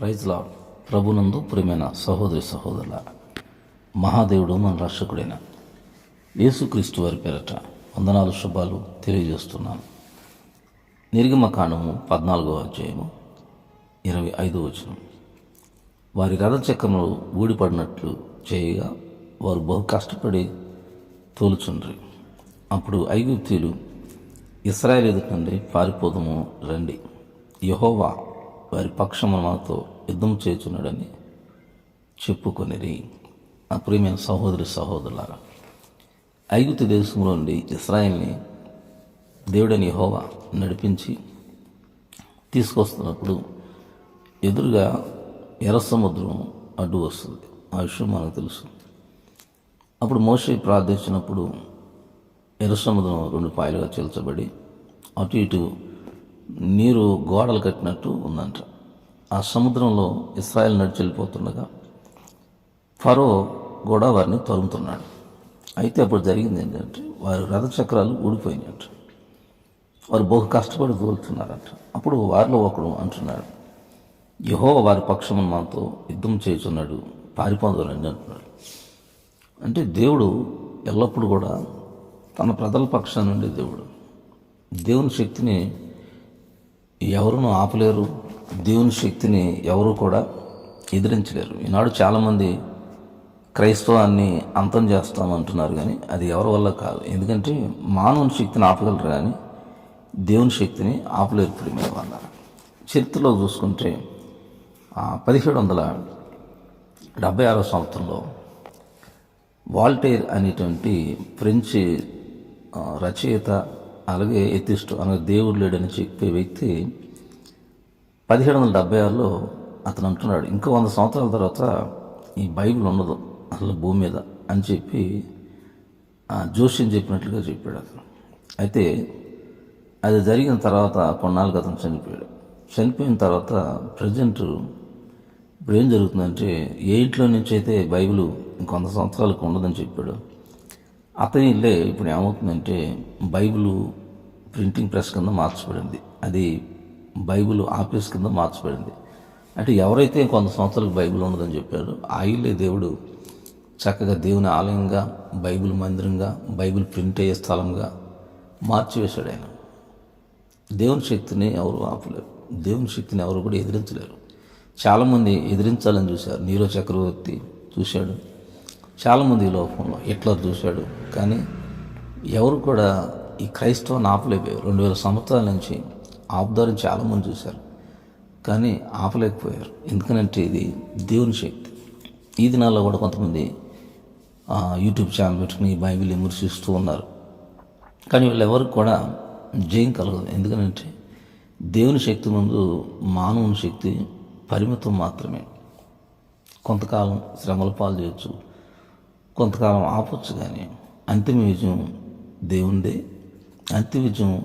Praise ప్రభునందు ప్రియమైన సహోదరి సహోదరుల మహాదేవుడు మన రక్షకుడైన యేసుక్రీస్తు వారి పేరట వందనాలు శుభాలు తెలియజేస్తున్నాను. నిర్గమకాండము పద్నాలుగో అధ్యాయము ఇరవై ఐదో వచనం. వారి రథచక్రములు ఊడిపడినట్లు చేయగా వారు బహు కష్టపడి తోలుచుండ్రి. అప్పుడు ఐగుప్తీలు ఇస్రాయేల్ ఎదుటి నుండి పారిపోదము రండి. యహోవా వారి పక్షమున మనతో యుద్ధం చేచున్నాడని చెప్పుకొనిరి. నా ప్రియమైన సహోదరి సహోదరులారా ఐగుప్తు దేశంలో నుండి ఇస్రాయిల్ని దేవుడని హోవా నడిపించి తీసుకొస్తున్నప్పుడు ఎదురుగా ఎర్ర సముద్రం అడ్డు వస్తుంది. ఆ విషయం మనకు తెలుసు. అప్పుడు మోసే ప్రార్థించినప్పుడు ఎర్ర సముద్రం రెండు పాయలుగా చీల్చబడి అటు ఇటు నీరు గోడలు కట్టినట్టు ఉందంట. ఆ సముద్రంలో ఇస్రాయల్ నడిచి వెళ్ళిపోతుండగా ఫరో కూడా వారిని తరుముతున్నాడు. అయితే అప్పుడు జరిగింది ఏంటంటే వారి రథచక్రాలు ఊడిపోయినట్టు. వారు బహు కష్టపడి తోలుతున్నారంట. అప్పుడు వారిలో ఒకడు అంటున్నాడు యహో వారి పక్షమును మనతో యుద్ధం చేయుచున్నాడు పారిపోదండి అంటున్నాడు. అంటే దేవుడు ఎల్లప్పుడూ కూడా తన ప్రజల పక్షాన నుండి దేవుడు. దేవుని శక్తిని ఎవరును ఆపలేరు. దేవుని శక్తిని ఎవరు కూడా ఎదిరించలేరు. ఈనాడు చాలామంది క్రైస్తవాన్ని అంతం చేస్తామంటున్నారు కానీ అది ఎవరి వల్ల కాదు. ఎందుకంటే మానవుని శక్తిని ఆపగలరు కానీ దేవుని శక్తిని ఆపలేరు ప్రియమైన వాళ్ళ చరిత్రలో చూసుకుంటే పదిహేడు వందల డెబ్బై ఆరో సంవత్సరంలో వాల్టైర్ అనేటువంటి ఫ్రెంచ్ రచయిత అలాగే ఎథిస్ట్ అనగా దేవుడు లేడని చెప్పే వ్యక్తి పదిహేడు వందల డెబ్బై ఆరులో అతను అంటున్నాడు ఇంకో వంద సంవత్సరాల తర్వాత ఈ బైబిల్ ఉండదు అసలు భూమి మీద అని చెప్పి ఆ, జోష్యం చెప్పినట్లుగా చెప్పాడు అతను. అయితే అది జరిగిన తర్వాత కొన్నాళ్ళకి అతను చనిపోయాడు. చనిపోయిన తర్వాత ప్రజెంట్ ఇప్పుడు ఏం జరుగుతుందంటే ఏ ఇంట్లో నుంచి అయితే బైబిల్ ఇంకొంత సంవత్సరాలకు ఉండదని చెప్పాడు అతని ఇల్లే ఇప్పుడు ఏమవుతుందంటే బైబిల్ ప్రింటింగ్ ప్రెస్ కింద మార్చబడింది. అది బైబిల్ ఆఫీస్ కింద మార్చబడింది. అంటే ఎవరైతే కొంత సంవత్సరాలకు బైబిల్ ఉండదని చెప్పారో ఆ ఇల్లే దేవుడు చక్కగా దేవుని ఆలయంగా బైబిల్ మందిరంగా బైబిల్ ప్రింట్ అయ్యే స్థలంగా మార్చివేశాడు ఆయన. దేవుని శక్తిని ఎవరు ఆపలేరు. దేవుని శక్తిని ఎవరు కూడా ఎదిరించలేరు. చాలామంది ఎదిరించాలని చూశారు. నీరో చక్రవర్తి చూశాడు. చాలామంది ఈ లోకంలో హిట్లర్ చూశాడు కానీ ఎవరు కూడా ఈ క్రైస్తవాన్ని ఆపలేకపోయారు. రెండు వేల సంవత్సరాల నుంచి ఆపుదారని చాలామంది చూశారు కానీ ఆపలేకపోయారు. ఎందుకనంటే ఇది దేవుని శక్తి. ఈ దినాల్లో కూడా కొంతమంది యూట్యూబ్ ఛానల్ పెట్టుకుని ఈ బైబిల్ విమర్శిస్తూ ఉన్నారు. కానీ వీళ్ళెవరికి కూడా జయం కలగదు. ఎందుకంటే దేవుని శక్తి ముందు మానవుని శక్తి పరిమితం మాత్రమే. కొంతకాలం శ్రమల పాలు చేయొచ్చు కొంతకాలం ఆపొచ్చు కానీ అంతిమ విజయం దేవునిదే అంతిమ విజయం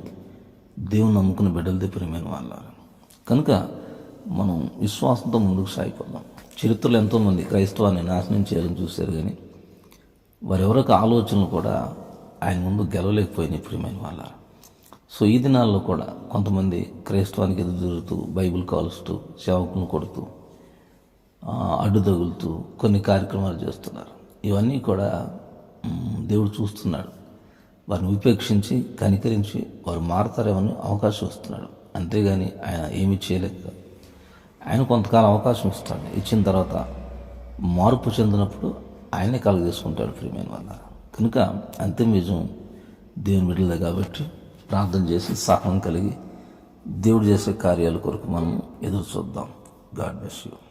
దేవుని నమ్ముకుని బిడ్డలదే ప్రేమైన వాళ్ళ కనుక మనం విశ్వాసంతో ముందుకు సాగిపోదాం. చరిత్రలో ఎంతోమంది క్రైస్తవాన్ని నాశనం చేయాలని చూశారు కానీ వారెవరికి ఆలోచనలు కూడా ఆయన ముందు గెలవలేకపోయినాయి ప్రియమైన వాళ్ళ సో ఈ దినాల్లో కూడా కొంతమంది క్రైస్తవానికి ఎదురు తిరుగుతూ బైబిల్ కాలుస్తూ సేవకులను కొడుతూ అడ్డు తగులుతూ కొన్ని కార్యక్రమాలు చేస్తున్నారు. ఇవన్నీ కూడా దేవుడు చూస్తున్నాడు. వారిని ఉపేక్షించి కనికరించి వారు మారతారేమని అవకాశం ఇస్తున్నాడు. అంతేగాని ఆయన ఏమీ చేయలేక ఆయన కొంతకాలం అవకాశం ఇస్తాడు. ఇచ్చిన తర్వాత మార్పు చెందినప్పుడు ఆయనే కలుగు చేసుకుంటాడు ప్రియమైన వల్ల కనుక అంతిమ విజయం దేవుని బిడ్డలే కాబట్టి ప్రార్థన చేసి సహనం కలిగి దేవుడు చేసే కార్యాల కొరకు మనం ఎదురు చూద్దాం. God bless you.